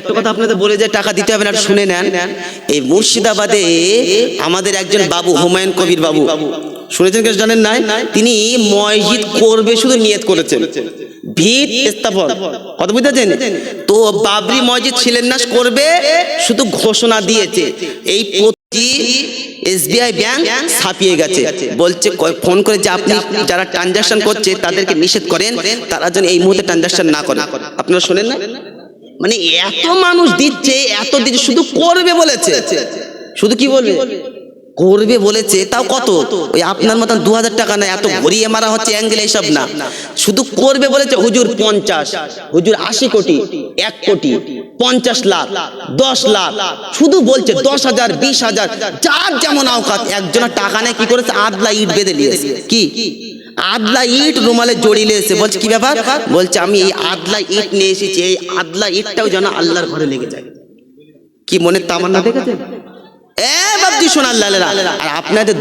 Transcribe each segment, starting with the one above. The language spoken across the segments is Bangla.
একটা কথা আপনাদের বলে যে টাকা দিতে হবে না শুনে নেন। এই মুর্শিদাবাদে আমাদের একজন বাবু, হুমায়ুন কবির বাবু। শুনেছেন কেউ জানেন তিনি মসজিদ করবে, শুধু করেছেন। তো বাবরি মসজিদ শিলান্যাস করবে, শুধু ঘোষণা দিয়েছে। এই এসবিআই ব্যাংক ছাপিয়ে গেছে। বলছে ফোন করে যে আপনি যারা ট্রানজাকশন করছে, তাদেরকে নিষেধ করেন, তারা যেন এই মুহূর্তে ট্রানজাকশন না করেন আপনারা শোনেন না? মানে এত মানুষ দিচ্ছে এত দিচ্ছে শুধু করবে বলেছে। শুধু কি বলবে? করবে বলেছে তাও কত? ওই আপনার মতন দু হাজার টাকা না এত ঘুরিয়ে মারা হচ্ছে অ্যাঙ্গেল এইসব না। শুধু করবে বলেছে হুজুর পঞ্চাশ হুজুর আশি কোটি এক কোটি পঞ্চাশ লাখ দশ লাখ শুধু বলছে দশ হাজার বিশ হাজার যার যেমন আওকাত একজনের টাকা নেই কি করেছে? আদলা ইট বেঁধে নিয়েছে কি? আদলা ইট রুমালে জড়িয়ে এসে বলছে কি ব্যাপার? বলছে আমি এই আদলা ইট নিয়ে এসেছি এই আদলা ইটটাও যেন আল্লাহর ঘরে লেগে যায়। কি মনে তামান্না দেখেছেন শোনার আর আপনাদের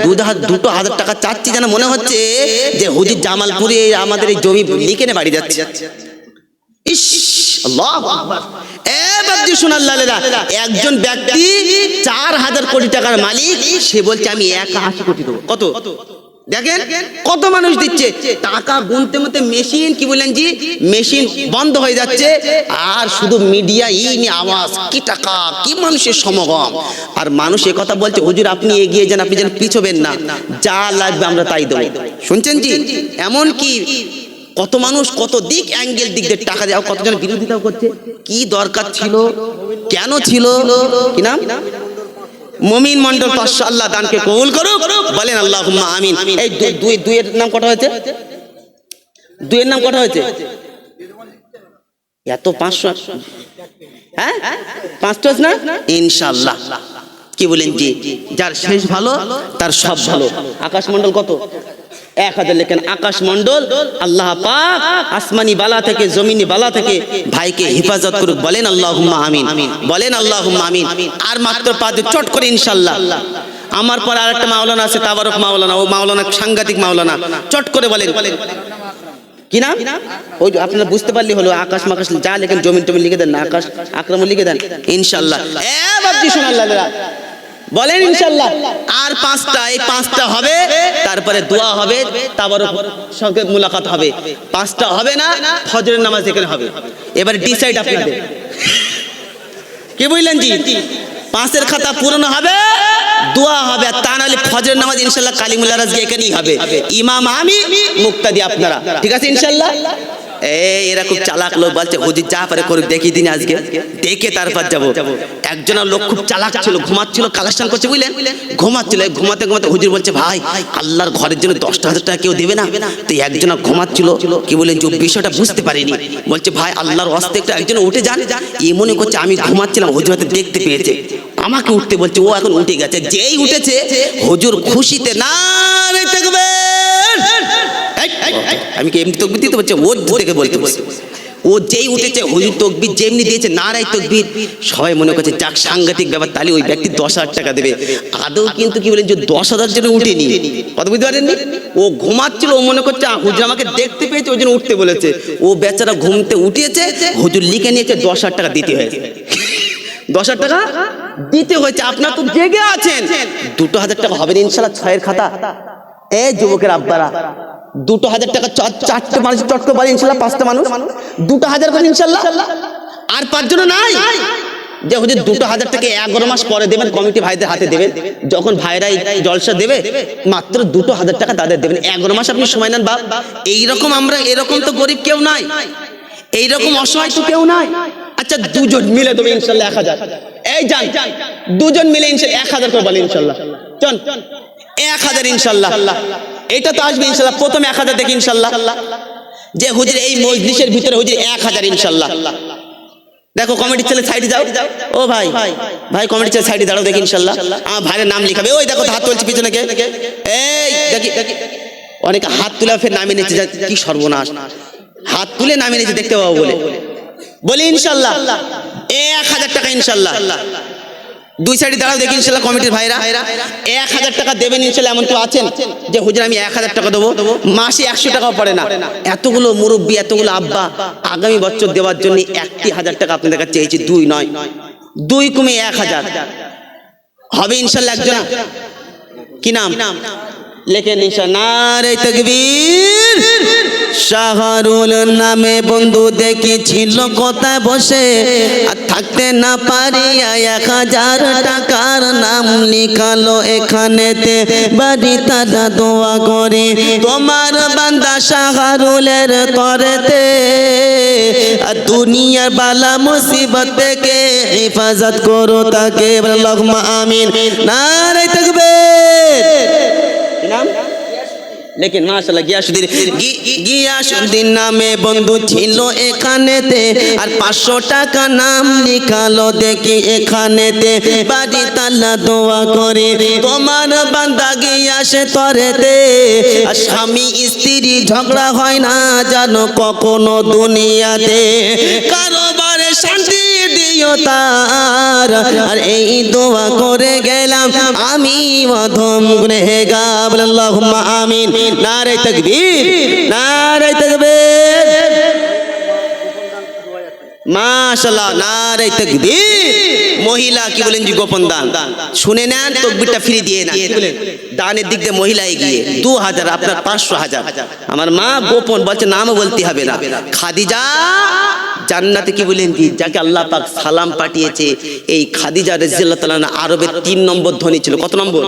দুটো হাজার টাকা চাচ্ছি যেন মনে হচ্ছে যে হুজুর জামালপুরে আমাদের এই জমি লিখে নে বাড়ি যাচ্ছে। ইস আল্লাহ একজন ব্যক্তি চার হাজার কোটি টাকার মালিক সে বলছে আমি এক আশি কোটি দেবো। কত? দেখেন কত মানুষ দিচ্ছে। টাকা গুনতে মতে মেশিন কি বললেন জি? মেশিন বন্ধ হয়ে যাচ্ছে। আর শুধু মিডিয়া ই নিয়ে আওয়াজ, কি টাকা, কি মানুষের সমাগম। আর মানুষ এ কথা বলছে, হুজুর, আপনি এগিয়ে যান, আপনি যেন পিছবেন না। যা লাগবে আমরা তাই দেবো। শুনছেন জি? এমন কি কত মানুষ কত দিক অ্যাঙ্গেল দিক দিয়ে টাকা দেওয়া কতজন বিরোধিতাও করছে। কি দরকার ছিল? কেন ছিল? কি নাম? মমিন মন্ডল পাঁচশো আল্লাহ দানকে কবুল করুক। বলেন আল্লাহ আমিন। এই দুই দুই দুইয়ের নাম কটা হয়েছে? দুইয়ের নাম কটা হয়েছে? এত পাঁচশো হ্যাঁ? পাঁচটা আছে না? ইনশাল্লাহ কি বলেন যে যার শেষ ভালো তার সব ভালো। আকাশ মন্ডল কত? এক হাজার লেখেন আকাশ মন্ডল আল্লাহ পাক আসমানি বালা থেকে, জমিনি বালা থেকে ভাইকে হেফাজত করুক। বলেন আল্লাহ আমিন। বলেন আল্লাহ আমিন। আর মাত্র পাঁচ চট করে ইনশাল্লাহ। আমার পর আর একটা মাওলানা আছে, তাবারক মাওলানা। ও মাওলানা সাংঘাতিক মাওলানা। চট করে বলেন। কি নাম? ওই আপনারা বুঝতে পারলি হলো, আকাশ মাকাশ যা লেখেন জমিন টমিন লিখে দেন না, আকাশ আক্রমণ লিখে দেন। ইনশাল্লাহ। এ বাবজি শোনাল্লাহ বলেন ইনশাল্লাহ। আর পাঁচটা এই পাঁচটা হবে তারপরে দোয়া হবে তারপর সঙ্গে মুলাকাত হবে। পাঁচটা হবে না ফজরের নামাজ এখানে হবে। এবারে ডিসাইড আপনাদের। কি বুঝলেন জি? পাঁচের খাতা পূরণ হবে দোয়া হবে আর তা নাহলে ফজরের নামাজ ইনশাল্লাহ কালিমুল্লাহ রাজকে এখানেই হবে। ইমাম আমি মুক্তাদি আপনারা। ঠিক আছে ইনশাল্লাহ। এরা খুব চালাক লোক বলছে, হুজুর যা পারে করুক, দেখি দিন আজকে। দেখে তারপর যাব। একজন লোক খুব চালাক ছিল, ঘুমাচ্ছিল, কালেকশন করছে, বুঝলেন? ঘুমাচ্ছিল ঘুমাতে ঘুমাতে হুজুর বলছে, ভাই, আল্লাহর ঘরের জন্য দশটা হাজার টাকা কেউ দেবে না? তো একজন ঘুমাচ্ছিল, কি বলেন যে বিষয়টা বুঝতে পারিনি। বলছে, ভাই, আল্লাহর হস্তে একটু একজন উঠে যান। এ মনে করছে আমি ঘুমাচ্ছিলাম, হুজুর হয়তো দেখতে পেয়েছে। আমাকে উঠতে বলছে, ও এখন উঠে গেছে, যেই উঠেছে, হুজুর খুশিতে না রে তাকবীর! এই, এই, এই, আমি কি এমনি তকবির দিতে বলছি? ও থেকে বলতে বলছে ও যেই উঠেছে হুজুর তকবির যেমনি দিয়েছে নারাই তকবির। সবাই মনে করছে যাক সাংঘাতিক ব্যাপার তাহলে ওই ব্যক্তি দশ হাজার টাকা দেবে। আদৌ কিন্তু কি বলেন যে দশ হাজার জন্য উঠেনি কথা বুঝতে পারেননি? ও ঘুমাচ্ছিল ও মনে করছে হুজুর আমাকে দেখতে পেয়েছে ওই জন্য উঠতে বলেছে। ও বেচারা ঘুমতে উঠিয়েছে হুজুর লিখে নিয়েছে দশ হাজার টাকা দিতে হয়েছে। দশ হাজার টাকা দিতে হয়েছে। আপনার তো জেগে আছেন। দুটো হাজার টাকা হবে ইনশাল্লাহ ছয়ের খাতা। এ যুবকের আব্বারা, দুটো হাজার টাকা চারটে মানুষ চট করে বাড়ি ইনশাল্লাহ, পাঁচটা মানুষ। দুটো হাজার করে ইনশাল্লাহ। আর পাঁচজন নাই। যে হুজুর দুটো হাজার টাকা এগারো মাস পরে দেবেন, কমিটি ভাইদের হাতে দেবেন। যখন ভাইরা এই জলসা দেবে, মাত্র দুটো হাজার টাকা তাদের দেবেন। এগারো মাস আপনি সময় নেন, বাপ। এইরকম আমরা, এরকম তো গরিব কেউ নাই। এইরকম অসহায় তো কেউ নাই। আচ্ছা দুজন মিলে দেবে ইনশাল্লাহ এক হাজার। এই যান, দুজন মিলে ইনশাল্লাহ এক হাজার করে বলে ইনশাল্লাহ। চল। এক হাজার ইনশাল্লাহ। এটা তো আসবে ইনশাল্লাহ, প্রথম এক হাজার দেখি ইনশাল্লাহ। যে হুজুর এই মজলিসের ভিতরে হুজুর এক হাজার ইনশাল্লাহ। দেখো কমিটির ছেলে সাইডে যাও। ও ভাই ভাই কমিটির ছেলে সাইডে দাঁড়াও, দেখি ইনশাল্লাহ। আমার ভাইয়ের নাম লিখাবে। ওই দেখো হাত তুলছে পিছনে কে। এই, দেখি। অনেকে হাত তুলে ফের নামিয়ে নিচ্ছে কি সর্বনাশ। হাত তুলে নামিয়ে নিচ্ছে দেখতে পাবো বলে। বলি ইনশাল্লাহ, এক হাজার টাকা ইনশাল্লাহ। দুই সাইডে দাঁড়াও, দেখি ইনশাল্লাহ কমিটির ভাইরা। এক হাজার টাকা দেবেন ইনশাল্লাহ এমন কেউ আছেন? যে, হুজুর, আমি এক হাজার টাকা দেবো। মাসে একশো টাকাও পড়ে না। এতগুলো মুরব্বী, এতগুলো আব্বা, আগামী বছর দেওয়ার জন্য একটি হাজার টাকা আপনাদের কাছে চেয়েছি, দুই নয়। দুই কমে এক হাজার। হবে ইনশাল্লাহ একজন? কি নাম? লেখেন নারে তকবীর। শাহরুল নামে বন্ধু দেখেছিল, কোথায় বসে? থাকতে না পারিয়া এক হাজার টাকার নাম লিখালো এখানেতে। বাড়ি তারা দোয়া করে, তোমার বান্দা শাহরুলের তরেতে দুনিয়ার বালা মুসিবত থেকে হেফাজত করো তাকে। লগ্মা আমিন। নারে কি নাম? লেকিন মাশাআল্লাহ গিয়াসুদ্দিন গিয়াসুদ্দিন নামে বন্ধু ছিল এখানেতে আর পাঁচশো টাকা নাম লিখালো দেখি এখানেতে বাড়ি তাল্লা দোয়া করে তোমার বান্দা গিয়াসে তরেতে আর স্বামী স্ত্রী ঝগড়া হয় না জানো কখনো দুনিয়াতে কারোবারে শান্তি দিও তার। আর এই দোয়া করে গেলাম আমি অধম গুনেগার আল্লাহুম্মা আমিন। নারে তাকবীর নারে তাকবীর। মাশাআল্লাহ, নারে তাকবীর। মহিলা কি বলেন যে গোপন দান? শুনে নেন তকবিরটা ফ্রি দিয়ে না দানের দিক দিয়ে মহিলা এগিয়ে দু হাজার আপনার পাঁচশো হাজার। আমার মা গোপন বলছে নামও বলতে হবে না। খাদিজা জান্নাতে কি বলেন কি যাকে আল্লাহ পাক সালাম পাঠিয়েছে এই খাদিজা রাদিয়াল্লাহু তাআলা আরবের তিন নম্বর ধনী ছিল। কত নম্বর?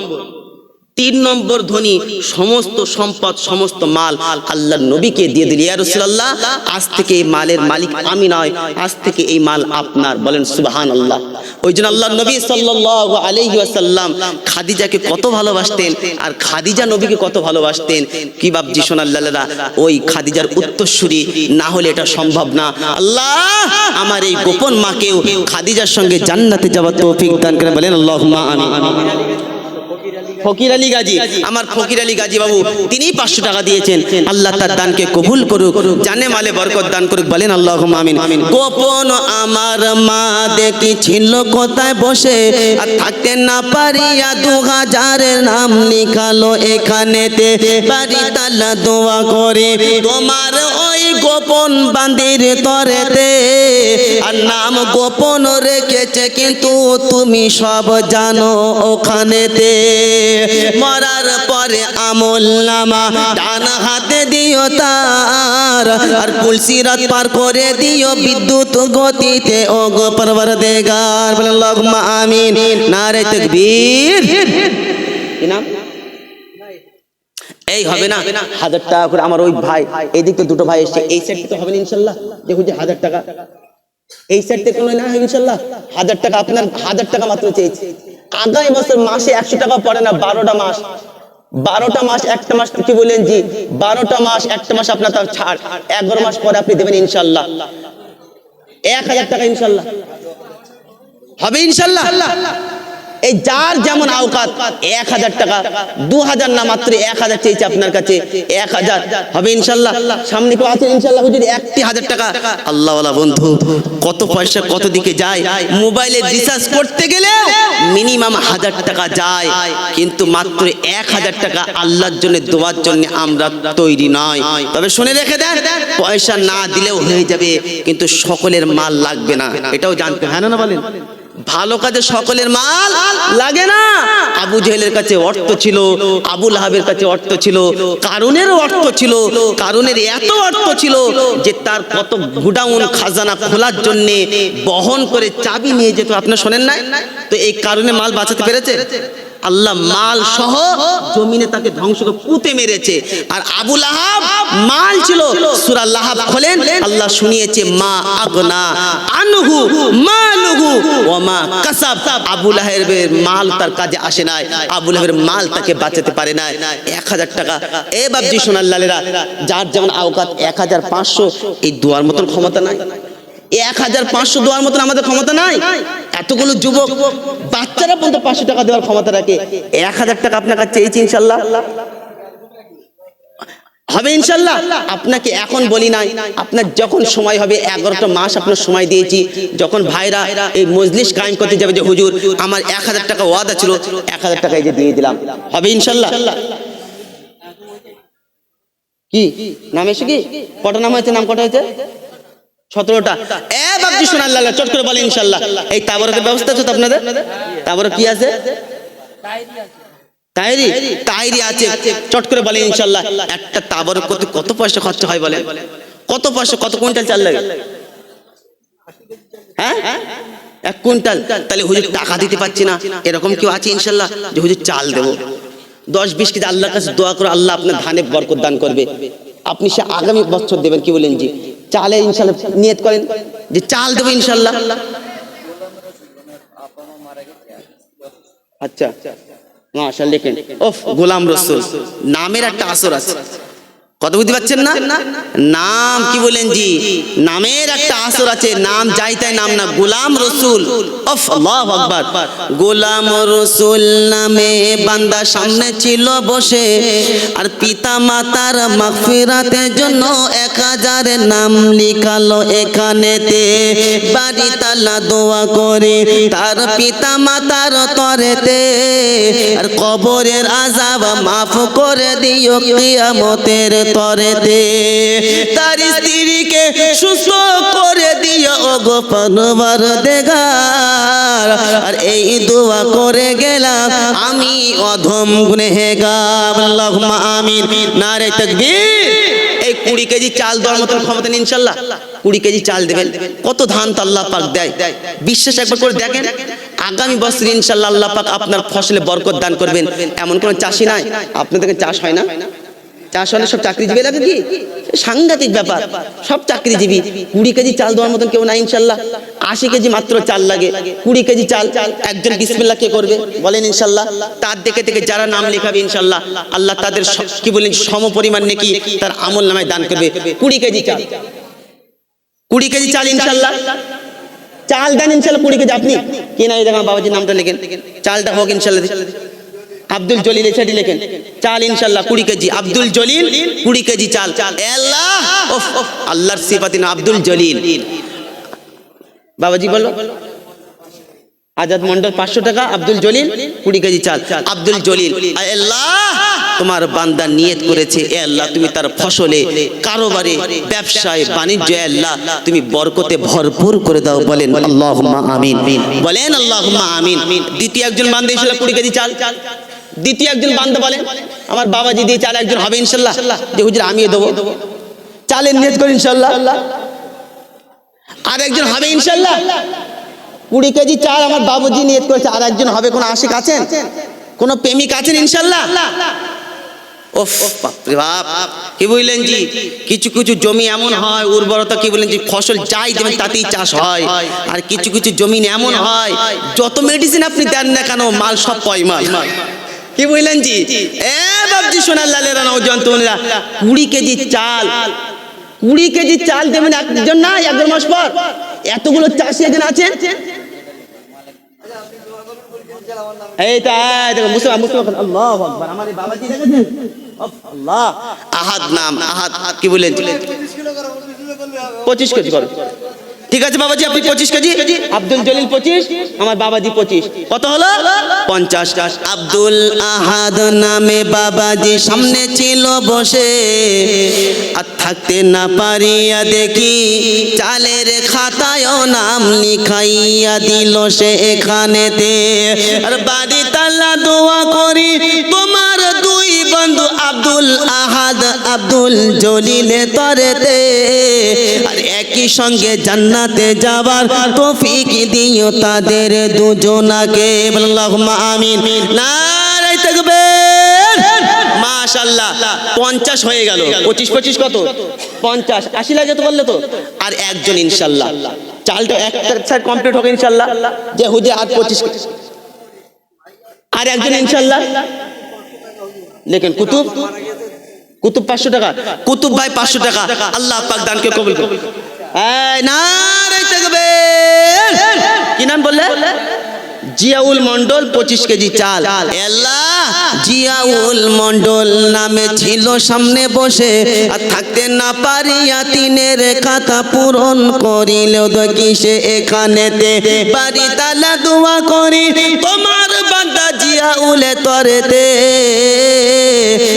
তিন নম্বর ধনী, সমস্ত সম্পদ, সমস্ত মাল আল্লাহ নবীকে দিয়ে দিল। ইয়া রাসূলুল্লাহ, আজ থেকে এই মালের মালিক আমি নয়, আজ থেকে এই মাল আপনার, বলেন সুবহান আল্লাহ ওই জন্য আল্লাহ নবী সাল্লাল্লাহু আলাইহি ওয়াসাল্লাম খাদিজাকে কত ভালোবাসতেন আর খাদিজা নবীকে কত ভালোবাসতেন। কি বাপজি সোনাল্লাহরা ওই খাদিজার উত্তরসূরি না হলে এটা সম্ভব না। আল্লাহ, আমার এই গোপন মাকেও খাদিজার সঙ্গে জান্নাতে যাওয়ার তৌফিক দান করে বলেন, আল্লাহুম্মা আমিন। ফকির আলী গাজী, আমার ফকির আলী গাজী বাবু তিনি পাঁচশো টাকা দিয়েছেন। আল্লাহ তার দানকে কবুল করুক, জানে মালে বরকত দান করুক, বলেন আল্লাহ আমিন। গোপন আমার মা দেখি ছিল কোথায় বসে, আর থাকতে না পারিয়া দু হাজারের নাম লিখালো এখানেতে। বাড়ি তাল্লা দোয়া করে, তোমার ওই গোপন বান্দির তরেতে, আর নাম গোপন রেখেছে কিন্তু তুমি সব জানো ওখানেতে। মরার পরে আমল নামা ডান হাতে দিও তার, আর কুলসিরাত পার করে দিও বিদ্যুৎ গতিতে। ও গো পরবর দেগার বলে আল্লাহুম্মা আমিন। নারে তাকবীর। কি নাম? এই হবে না। হাজার টাকা করে আমার ওই ভাই এই দিক থেকে দুটো ভাই এসছে, এই সেট তো হবে না ইনশাল্লাহ। দেখুন যে হাজার টাকা। এই সেট থেকে না ইনশাল্লাহ। হাজার টাকা আপনার হাজার টাকা মাত্র চেয়েছি। আগামী বছর মাসে একশো টাকা পড়ে না, বারোটা মাস। বারোটা মাস, একটা মাস কি বললেন জি? বারোটা মাস, একটা মাস আপনার তার ছাড়। এগারো মাস পরে আপনি দেবেন ইনশাল্লাহ। এক হাজার টাকা ইনশাল্লাহ। হবে ইনশাল্লাহ। এই যার যেমন আওকাত, এক হাজার টাকা, দু হাজার না মাত্র এক হাজার চেয়েছে আপনার কাছে, এক হাজার। হবে ইনশাল্লাহ। সামনে কেউ আছে ইনশাল্লাহ হুজুর? একটি হাজার টাকা। আল্লাহ বন্ধু, কত পয়সা কত দিকে যায়? মোবাইলে রিচার্জ করতে গেলে মিনিমাম হাজার টাকা যায়। কিন্তু মাত্র এক হাজার টাকা আল্লাহর জন্য, দোয়ার জন্য আমরা তৈরি নয়। তবে শুনে রেখে দেন, পয়সা না দিলেও হয়ে যাবে, কিন্তু সকলের মাল লাগবে না। এটাও জানতে হ্যাঁ না বলেন। ভালো কাজে সকলের মাল লাগে না। আবু জেহেলের কাছে অর্থ ছিল, আবু লাহাবের কাছে অর্থ ছিল কারণের অর্থ ছিল কারণের এত অর্থ ছিল যে তার কত গুডাউন, খাজানা খোলার জন্যে বহন করে চাবি নিয়ে যেত। আপনার শোনেন না তো এই কারণে মাল বাঁচাতে পেরেছে? আল্লাহ মাল সহ জমিনে তাকে ধ্বংস করে পুঁতে মেরেছে। আর আবু লাহাব মাল ছিল। সূরা লাহাব খোলেন, আল্লাহ শুনিয়েছে, মা আগনা আনহু, মালুহু ওয়া মা কাসাব। আবু লাহাবের মাল তার কাজে আসে নাই। আবু লাহাবের মাল তাকে বাঁচাতে পারে না এক হাজার টাকা। এ বাবজি সোনার লালেরা, যার যেমন আওকাত এক হাজার পাঁচশো, এই দুয়ার মতন ক্ষমতা নাই। এক হাজার পাঁচশো দেওয়ার মতন আমাদের ক্ষমতা নাই। এতগুলো যুবক বাচ্চারা পর্যন্ত পাঁচশো টাকা দেওয়ার ক্ষমতা রাখে। এক হাজার টাকা আপনার কাছে চেয়েছি ইনশাল্লাহ। হবে ইনশাল্লাহ। আপনাকে এখন বলি নাই, আপনার যখন সময় হবে, এগারোটা মাস আপনার সময় দিয়েছি। যখন ভাইরা এই মজলিস কায়েম করতে যাবে যে, হুজুর, আমার এক হাজার টাকা ওয়াদা ছিল, এক হাজার টাকা এই যে দিয়ে দিলাম। হবে ইনশাল্লাহ। কি? নাম এসে কি? কটা নাম হয়েছে? নাম কটা হয়েছে? সতেরোটা। এ চট করে বলে ইনশাল্লাহ এই তাবরকের ব্যবস্থা আছে তো আপনাদের? তাবরক কি আছে? তাইরি তাইরি আছে। চট করে বলে ইনশাল্লাহ একটা তাবরক করতে কত পয়সা খরচা হয় বলে কত পয়সা কত কুইন্টাল চাল লাগে? হ্যাঁ? এক কুইন্টাল? তাহলে হুজুর টাকা দিতে পারছি না। এরকম কেউ আছে ইনশাল্লাহ যে হুজুর চাল দেবো। দশ বিশ কেজি আল্লাহর কাছে দোয়া করে আল্লাহ আপনার ধানে বরকত দান করবে। আপনি সে আগামী বছর দেবেন কি বলেন জি? চালে ইনশাল্লাহ নিয়ত করেন যে চাল দেবো ইনশাল্লাহ। আচ্ছা মাশাল লিখেন ওফ, গোলাম রসুল, নামের একটা আসর আছে। কত বুঝতে পারছেন না? নাম কি বলেন জি? নামের একটা আসর আছে, নাম যাই তাই নাম না, গোলাম রসুল। গোলাম রসুল নামে বান্দা সামনে ছিল বসে, আর পিতা মাতার মাগফিরাতের জন্য এক হাজার নাম লিখালো এখানেতে। বাড়ি তালা দোয়া করে তার পিতা মাতার তরেতে, আর কবরের আজাব মাফ করে দিও কিয়ামতের তরেতে, তার স্ত্রীকে সুস্থ করে দিও ওগো পানবার দেগার। আর এই দোয়া করে গেলাম আমি অধম গুনেগার আল্লাহুম্মা আমিন। নারে তাকবীর। এই কুড়ি কেজি চাল দেওয়ার মতন ক্ষমতা নেই ইনশাল্লাহ। কুড়ি কেজি চাল দেবেন। কত ধান তো আল্লাহ পাক দেয়। বিশ্বাস একবার করে দেখেন, আগামী বছর ইনশাল্লাহ আল্লাহ পাক আপনার ফসলে বরকত দান করবেন। এমন কোন চাষি নাই? আপনাদের চাষ হয় না? চাষ হলে সব চাকরিজীবী। লাগে কি সাংঘাতিক ব্যাপার সব চাকরিজীবী। কুড়ি কেজি চাল দেওয়ার মতন কেউ নাই ইনশাল্লাহ। আশি কেজি মাত্র চাল লাগে। কুড়ি কেজি চাল একজন বিসমিল্লাহ কে করবে? বলেন ইনশাল্লাহ। তার দেখে থেকে যারা নাম লেখাবে ইনশাল্লাহ। আল্লাহ তাদের কি বলেন সম পরিমাণ নাকি? তার আমল নামায় দান করবে। কুড়ি কেজি চাল। কুড়ি কেজি চাল। ইনশাল্লাহ। চাল দেন ইনশাল্লাহ কুড়ি কেজি। আপনি? কে না এই দেখেন বাবাজির নামটা লেখেন। চালটা হোক ইনশাল্লাহ। আব্দুল জলিল এছাড়ি লেখেন। চাল ইনশাল্লাহ কুড়ি কেজি। আব্দুল জলিল কুড়ি কেজি চাল। আল্লাহ আল্লাহর সিফাতি আব্দুল জলিল। বাবাজি বলো। আজাদ মন্ডল পাঁচশো টাকা, আব্দুল জলিল কুড়ি কেজি চাল। আব্দুল জলিল তোমার বান্দা নিয়ত করেছে। এ আল্লাহ, তুমি তার ফসলে, কারোবারে, ব্যবসায়, বাণিজ্য আল্লাহ, তুমি বরকতে ভরপুর করে দাও বলেন। আল্লাহ আমিন। বলেন আল্লাহ আমিন। দ্বিতীয় একজন বান্দা কুড়ি কেজি চাল চাল। দ্বিতীয় একজন বান্ধব বলেন আমার বাবাজি দিয়ে চাল একজন হবে ইনশাল্লাহ। যে হুজুর আমিও দেবো। চালের নিয়ত করে ইনশাল্লাহ। আর একজন হবে ইনশাল্লাহ। কুড়ি কেজি চাল আমার বাবুজি নিয়ত করেছে। আর একজন হবে কোনো আশিক আছেন? কোনো প্রেমিক আছেন ইনশাল্লাহ? কি বললেন জি? কিছু কিছু জমি এমন হয়, উর্বরতা কি বললেন যে ফসল যাই দেবেন তাতেই চাষ হয়। আর কিছু কিছু জমিন এমন হয়, যত মেডিসিন আপনি দেন না কেন, মাল সব পয়মাল কি বললেন জি? এ বাবজি সোনার লালেরা নৌজন তোমরা কুড়ি কেজি চাল। কুড়ি কেজি চাল দেবেন একজন না এক দেড় মাস পর। এতগুলো চাষি একজন আছেন? আহাদ নাম, আহাদ, কি বলেন পঁচিশ কেজি করো। ঠিক আছে বাবাজি, আপনি পঁচিশ কেজি? আব্দুল জলিল পঁচিশ, আমার বাবাজি পঁচিশ। কত হলো? পঞ্চাশ। আব্দুল আহাদ নামে বাবাজি সামনে ছিল বসে। আর থাকতে না পারিয়া দেখি চালের খাতায়ও নাম লিখাইয়া দিল সে এখানেতে। আর বাড়ি তাল্লা দোয়া করি, তোমার দুই বন্ধু আব্দুল আহাদ আব্দুল জলিলে তরেতে। আর একই সঙ্গে জান্নাতে যাবার তৌফিক দিও তাদের দুজনাকে। আমিন। নারাই তাকবীর। মাশাআল্লাহ, পঞ্চাশ হয়ে গেল। পঁচিশ পঁচিশ কত? পঞ্চাশ। আশি লাগে তো বললে তো? আর একজন ইনশাল্লাহ চালটা একটা সাইড কমপ্লিট হবে ইনশাল্লাহ যে হুজে আর পঁচিশ। আর একজন ইনশাল্লাহ লেখেন কুতুব। কুতুব পাঁচশো টাকা। কুতুব ভাই পাঁচশো টাকা। আল্লাহ পাক দানকে কবুল করুন তাকবীর। কি নাম বললে? জিয়াউল মন্ডল পঁচিশ কেজি চাল। আল্লাহ! জিয়াউল মন্ডল নামে ছিল সামনে বসে আর থাকতে না পারিয়া তিনের খাতা পূরণ করিল দেখি সে এখানেতে বাড়ি তালা দোয়া করি তোমার বান্দা জিয়াউলে তরেতে।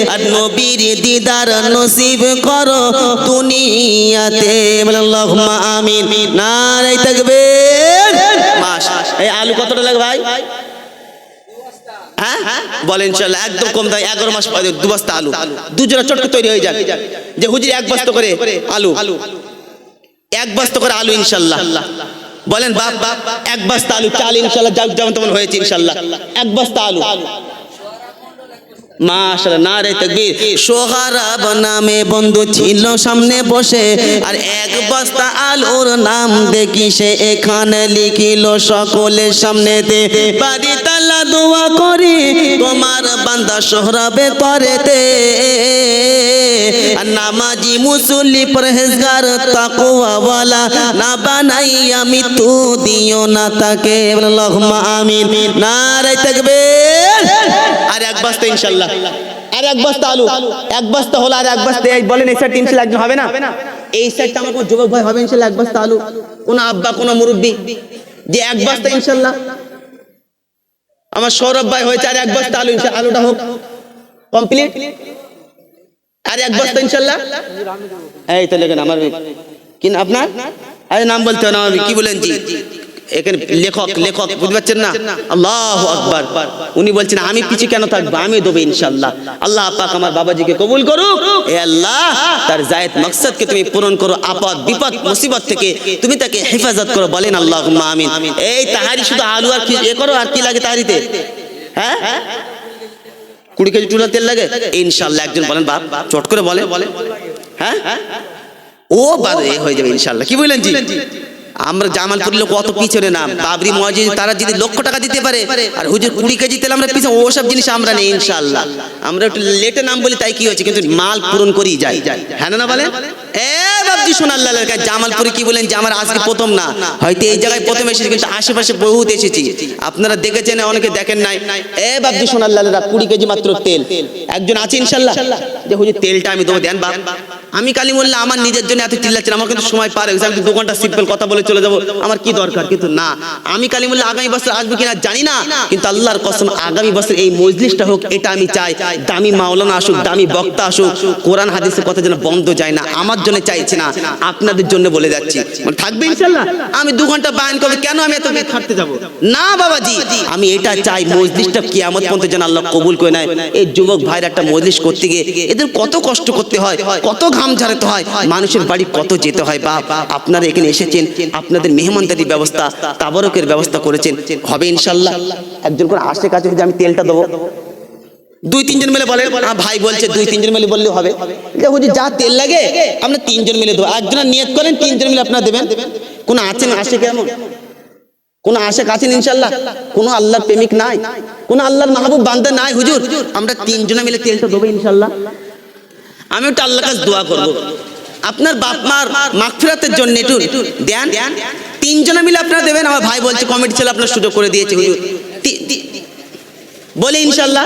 আর নবীর দিদার নসিব করো দুনিয়াতে। আমিন। নারাই তাকবীর। মাস এই আলু কতটা লাগে ভাই? হ্যাঁ? বলেন চল একদম কম দাম, এগারো মাস দু বস্তা আলু। দুজনে চটকে তৈরি হয়ে যাক। যে হুজুর এক বস্তা করে আলু। এক বস্তা করে আলু ইনশাল্লাহ। বলেন বাপ বাপ, এক বস্তা আলু চাল ইনশাল্লাহ যেমন তেমন হয়েছে ইনশাল্লাহ। এক বস্তা আলু। মাশাআল্লাহ না রে তাকবীর। সোহারাব নামে বন্ধু ছিল সামনে বসে, আর এক বস্তা আলুর নাম দেখি সে এখানে লিখিল, সকলের সামনেতে বাড়ি তালা দোয়া করি, তোমার বান্দা সোহরাবে আর নামাজি মুসল্লি পরহেজগার, তাকওয়াওয়ালা না বানাই আমি তু, দিও না তাকে। আল্লাহুম্মা আমিন। নারে তাকবীর। আর এক বস্তা ইনশাআল্লাহ। আর এক বস্তা আলু। এক বস্তা হলো আর এক বস্তা, এই বলেন এই সাইড ইনশাআল্লাহ একজন হবে না? এই সাইডটা আমার কোন যুবক ভাই হবে ইনশাআল্লাহ এক বস্তা আলু। কোন আব্বা, কোন মুরব্বি, যে এক বস্তা ইনশাল্লাহ আমার সৌরভ ভাই হয়েছে আর এক বস্তা আলু, ইনশাআল্লাহ আলুটা হোক। কমপ্লিট? আর এক বস্তা ইনশাল্লাহ এই তো লেখেন আমার কি আপনার? আরে নাম বলতে হবে না কি বলেন জি? এখানে লেখক লেখক বুঝতে পারছেন না? আল্লাহ আকবার। উনি বলছেন আমি পিছিয়ে কেন থাকব? আমি দেবো ইনশাল্লাহ। আল্লাহ পাক আমার বাবাজিকে কবুল করুক। এ আল্লাহ তার জায়েদ মাকসাদকে তুমি পূরণ করো আপদ বিপদ মুসিবত থেকে তুমি তাকে হেফাজত করো। বলেন আল্লাহ আমিন। এই তাহারি শুধু আলু আর কি এ করো আর কি লাগে তাহারিতে? হ্যাঁ? কুড়ি কেজি টুলা তেল লাগে? ইনশাল্লাহ একজন বলেন বাপ চট করে বলে বলে হ্যাঁ? ও বাদে হয়ে যাবে ইনশাল্লাহ। কি বললেন জি? আমরা জামালপুর লোক অত পিছনে নাম বাবরি মসজিদ তারা যদি লক্ষ টাকা দিতে পারে, আর হুজুর কুড়ি কেজি তেল আমরা পিছনে, ওসব জিনিস আমরা নেই ইনশাল্লাহ আমরা একটু লেটে নাম বলি, তাই কি হয়েছে? কিন্তু মাল পূরণ করেই যাই হ্যাঁ না বলে আমি দেন কালী বললে আমার নিজের জন্য এত চিল্লাচ্ছেন, আমার কিন্তু সময় পারে আমি তো দোকানটা সিম্পল কথা বলে চলে যাব। আমার কি দরকার? কিন্তু না। আমি কালী বললে আগামী বছর আসবে কিনা জানি না, কিন্তু আল্লাহর কসম, আগামী বছর এই মজলিসটা হোক, এটা আমি চাই। দামি মাওলানা আসুক, দামি বক্তা আসুক, কোরআন, হাদিসের কথা যেন বন্ধ যায় না। আমার জন্য চাইছে না, আপনাদের জন্য বলে যাচ্ছি। থাকবে ইনশাল্লাহ। আমি দু ঘণ্টা বায়ন করব, কেন আমি এত বেদ খাটতে যাব? না, বাবাজি, আমি এটা চাই, মজলিসটা কিয়ামত পর্যন্ত যেন আল্লাহ কবুল করে নেয়। এই যুবক ভাইয়ের একটা মজলিস করতে গিয়ে এদের কত কষ্ট করতে হয়, কত ঘাম ঝাড়াতে হয়, মানুষের বাড়ি কত যেতে হয়, বাপ, আপনারা এখানে এসেছেন, আপনাদের মেহমানদারির ব্যবস্থা, তাবরকের ব্যবস্থা করেছেন, হবে ইনশাল্লাহ। একজন করে আসে কাছে আমি তেলটা দেবো। দুই তিনজন মিলে বলে আ, ভাই বলছে দুই তিনজন মিলে বললে হবে। যে হুজুর যা তেল লাগে আমরা তিনজন মিলে দেবো। একজনের নিয়ত করেন তিনজন মিলে আপনারা দেবেন। কোন আছেন আসে কেমন? কোন আশেক আছেন ইনশাল্লাহ? কোন আল্লাহর প্রেমিক নাই। কোন আল্লাহর মাহবুব বান্দা নাই হুজুর। আমরা তিনজনে মিলে তেলটা দেবো ইনশাল্লাহ। আমি একটু আল্লাহর কাছে দোয়া করব। আপনার বাপ মার মাগফিরাতের জন্য একটু দেন। তিনজনে মিলে আপনারা দেবেন। আমার ভাই বলছে কমিটি ছেলে আপনার সুযোগ করে দিয়েছে হুজুর। বলে ইনশাল্লাহ।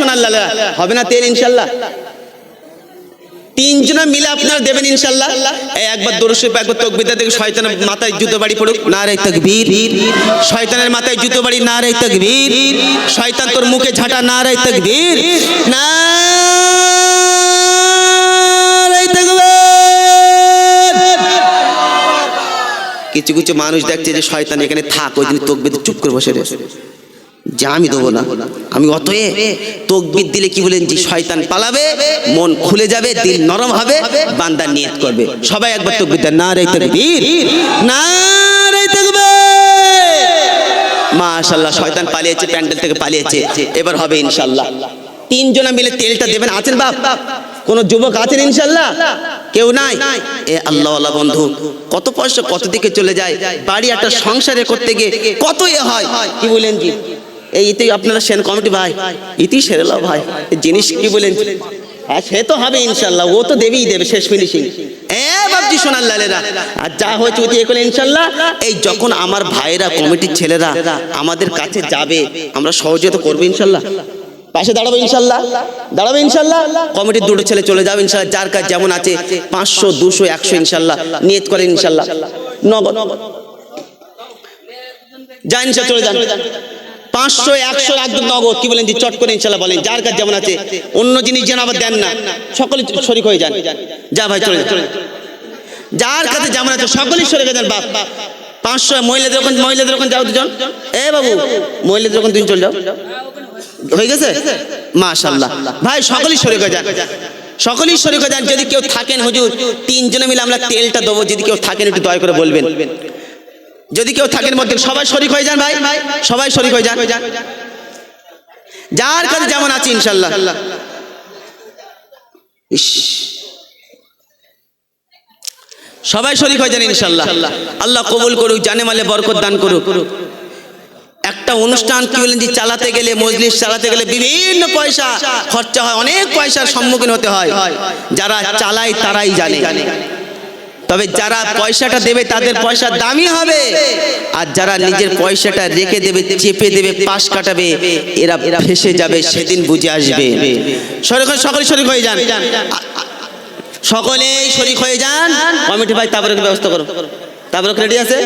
সোনাল্লাহ হবে না তেল, ইনশাল্লাহ। তিনজনে মিলে আপনারা দেবেন, ইনশাল্লাহ। একবার একবার মাথায় জুতো বাড়ি না শয়তানের মাথায় জুতো বাড়ি, না শয়তান তোর মুখে ঝাঁটা, না রে তকবীর। না কিছু কিছু মানুষ দেখছে যে শয়তান এখানে থাক, ওই দিন তকবির চুপ করে বসে রয়েছে। যে আমি দেবো না। আমি অতএ তকবির দিলে কি বলেন যে শয়তান পালাবে, মন খুলে যাবে, দিল নরম হবে, বান্দা নিয়ত করবে। সবাই একবার তকবির দেন না রে তকবীর না রে তকবীর। মাশাআল্লাহ, শয়তান পালিয়েছে, প্যান্ডেল থেকে পালিয়েছে। এবার হবে ইনশাআল্লাহ। তিনজনা মিলে তেলটা দেবেন, আছেন বাপ? কোন যুবক আছেন ইনশাআল্লাহ? কেউ নাই? এ আল্লাহ আল্লাহ বন্ধু, কত পয়সা, কত দিকে চলে যায়? বাড়ি একটা সংসারে করতে গিয়ে কত এ হয়? কি বলেন কি এই ইতি আপনারা সেন কমিটি ভাই, ইতি সেরে লাও ভাই। জিনিস কি বলেন? সে তো হবে ইনশাল্লাহ, ও তো দেবেই দেবে শেষ ফিনিশিং আর যা ইনশাল্লাহ। এই যখন আমার কমিটির ছেলেরা আমাদের কাছে যাবে, আমরা সহযোগিতা ইনশাল্লাহ। পাশে দাঁড়াবো ইনশাল্লাহ। দাঁড়াবো ইনশাল্লাহ। কমিটির দুটো ছেলে চলে যার যেমন আছে, পাঁচশো, দুশো, একশো ইনশাল্লাহ, নিয়ত করেন ইনশাল্লাহ। যান ইনশাল্লাহ, চলে পাঁচশো, একশো একদম নগদ, কি বলেন যে চট করে ইনশাল্লাহ বলেন, যার কাজ যেমন আছে, অন্য জিনিস যেন আবার দেন না, সকলে শরিক হয়ে যান। যা ভাই, চলে যান। যার কাছে যেমন আছে, সকলেই সরে গেছেন বাপ। পাঁচশো, মহিলাদের ওখানে মহিলাদের ওখানে যাও দুজন। এ বাবু, মহিলাদের ওখানে দুজন চলে যাও। হয়ে গেছে? মাশাল্লাহ। ভাই, সকলেই শরিক হয়ে যান। সকলেই শরিক হয়ে যান, যদি কেউ থাকেন, হুজুর, তিনজনে মিলে আমরা তেলটা দেবো, যদি কেউ থাকেন, একটু দয়া করে বলবেন। যদি কেউ থাকেন মধ্যে, সবাই শরিক হয়ে যান ভাই। সবাই শরিক হয়ে যান। যার কাছে যেমন আছে, ইনশাল্লাহ। সবাই শরিক হয়ে যান, ইনশাল্লাহ। আল্লাহ কবুল করুক, জানে মালে বরকত দান করুক। একটা অনুষ্ঠান কি বলেন যে, চালাতে গেলে, মজলিস চালাতে গেলে বিভিন্ন পয়সা খরচা হয়, অনেক পয়সার সম্মুখীন হতে হয়। যারা চালায়, তারাই জানে। তবে যারা পয়সাটা দেবে তাদের পয়সা দামি হবে। আর যারা নিজের পয়সাটা রেখে দেবে, চেপে দেবে, পাশ কাটাবে, এরা ফেসে যাবে, সেদিন বুঝে আসবে। হয়ে- সকলে শরিক হয়ে যান। সকলেই শরিক হয়ে যান। কমিটি ভাই তারপরে ব্যবস্থা করো। তারপরে রেডি আছে?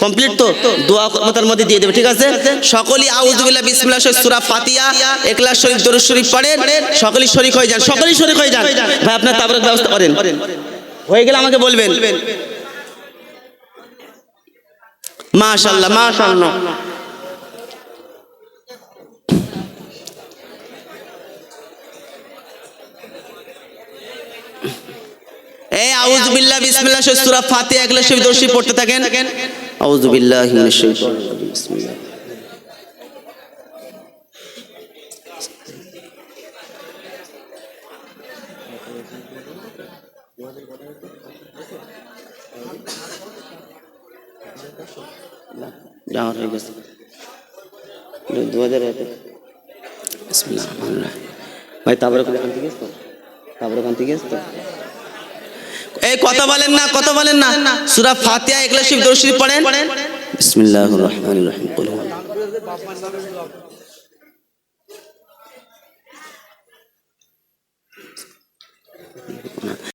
কমপ্লিট তো? দোয়া কর্মতার মধ্যে দিয়ে দেবে, ঠিক আছে? সকলেই আউযুবিল্লাহ, বিসমিল্লাহ, শরীফ, সূরা ফাতিহা ইখলাস শরীফ, দরুদ শরীফ পড়েন। সকলেই শরিক হয়ে যান, সকলেই শরিক হয়ে যান। ভাই, আপনার তাবরক ব্যবস্থা করেন। হয়ে গেলে আমাকে বলবেন। মাশাআল্লাহ মাশাআল্লাহ এই আউযুবিল্লাহ বিসমিল্লাহ, সূরা ফাতিহা শরীফ দরুদ শরীফ পড়তে থাকেন। আউযুবিল্লাহি মিনাশ শাইতানির রাজিম, বিসমিল্লাহ। যাওয়ার হয়ে গেছে। দু হাজার বিসমিল্লাহ। ভাই তারপরে ওখান থেকে এসছো? তারপরে ওখান থেকে এসছো? এই কথা বলেন না কথা বলেন না। সূরা ইখলাস শরীফ দরুদ শরীফ পড়েন। বিসমিল্লাহির রহমানির রহিম